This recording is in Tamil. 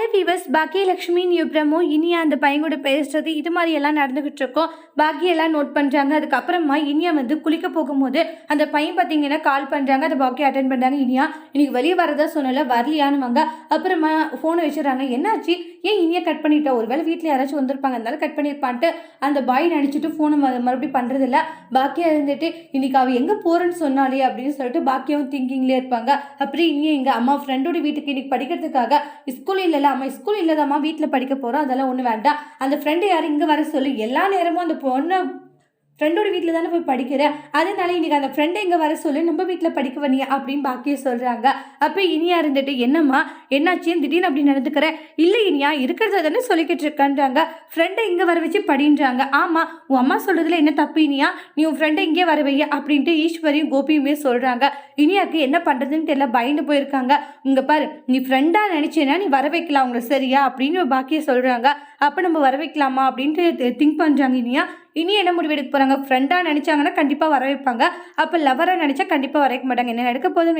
Hello viewers Baakiyalakshmi new promo Iniya அந்த பையன் கூட பேசுறது இது மாதிரி எல்லாம் நடந்துகிட்டு இருக்கோம். பாக்கியெல்லாம் நோட் பண்ணுறாங்க அதுக்கப்புறமா இனியா வந்து குளிக்க போகும்போது அந்த பையன் பார்த்தீங்கன்னா கால் பண்ணுறாங்க அந்த பாக்கியை அட்டன் பண்ணுறாங்க இனியா இன்னைக்கு வெளியே வரதா சொன்னல வரலையானுவாங்க அப்புறமா ஃபோனை வச்சுறாங்க என்னாச்சு? ஏன் இனியா கட் பண்ணிட்டா? ஒருவேளை வீட்டில் யாராச்சும் வந்திருப்பாங்க. அதனால கட் பண்ணியிருப்பான்ட்டு அந்த பாய் நினச்சிட்டு ஃபோனை மறுபடியும் பண்ணுறதில்ல பாக்கியா இருந்துட்டு இன்னைக்கு அவள் எங்கே போகிறேன்னு சொன்னாலே அப்படின்னு சொல்லிட்டு பாக்கியாவும் திங்கிங்லேயே இருப்பாங்க. அப்புறம் இனியா எங்கள் அம்மா ஃப்ரெண்டோட வீட்டுக்கு இன்னைக்கு படிக்கிறதுக்காக ஸ்கூல் இல்லைல்ல ஸ்கூல் இல்லாதாம்மா வீட்டில் படிக்க போகிறோம் அதெல்லாம் ஒன்றும் வேண்டாம். அந்த ஃப்ரெண்டு யார்? இங்கே வர சொல்லி. எல்லா நேரமும் அந்த பொண்ணை ஃப்ரெண்டோட வீட்டில் தானே போய் படிக்கிறேன் அதனால இன்னைக்கு அந்த ஃப்ரெண்டை இங்கே வர சொல்லி? நம்ம வீட்டில் படிக்க வனியா அப்படின்னு பாக்கிய சொல்கிறாங்க அப்போ இனியா இருந்துட்டு என்னம்மா? என்னாச்சுன்னு திடீர்னு அப்படி நடந்துக்கிறேன் இல்லை இனியா இருக்கிறத தானே சொல்லிக்கிட்டு இருக்கன்றாங்க. ஃப்ரெண்டை இங்கே வர வச்சு படின்றாங்க. ஆமாம் உன் அம்மா சொல்கிறதுல என்ன தப்பு இனியா? நீ உன் ஃப்ரெண்டை இங்கே வர வைய? அப்படின்ட்டு ஈஸ்வரியும் கோபியுமே சொல்கிறாங்க இனியாக்கு என்ன பண்ணுறதுன்னு தெரியல பயந்து போயிருக்காங்க. இங்கே பாரு நீ ஃப்ரெண்டாக நினச்சேன்னா நீ வர வைக்கலாம் அவங்களை சரியா? அப்படின்னு பாக்கிய சொல்கிறாங்க அப்போ நம்ம வர வைக்கலாமா அப்படின்ட்டு திங்க் பண்ணுறாங்க இனியா. இனி என்ன முடிவெடுக்க போகிறாங்க ஃப்ரெண்டாக நினச்சாங்கன்னா கண்டிப்பாக வர வைப்பாங்க அப்போ லவராக நினச்சா கண்டிப்பாக வர வைக்க மாட்டாங்க. என்ன நடக்க போதும்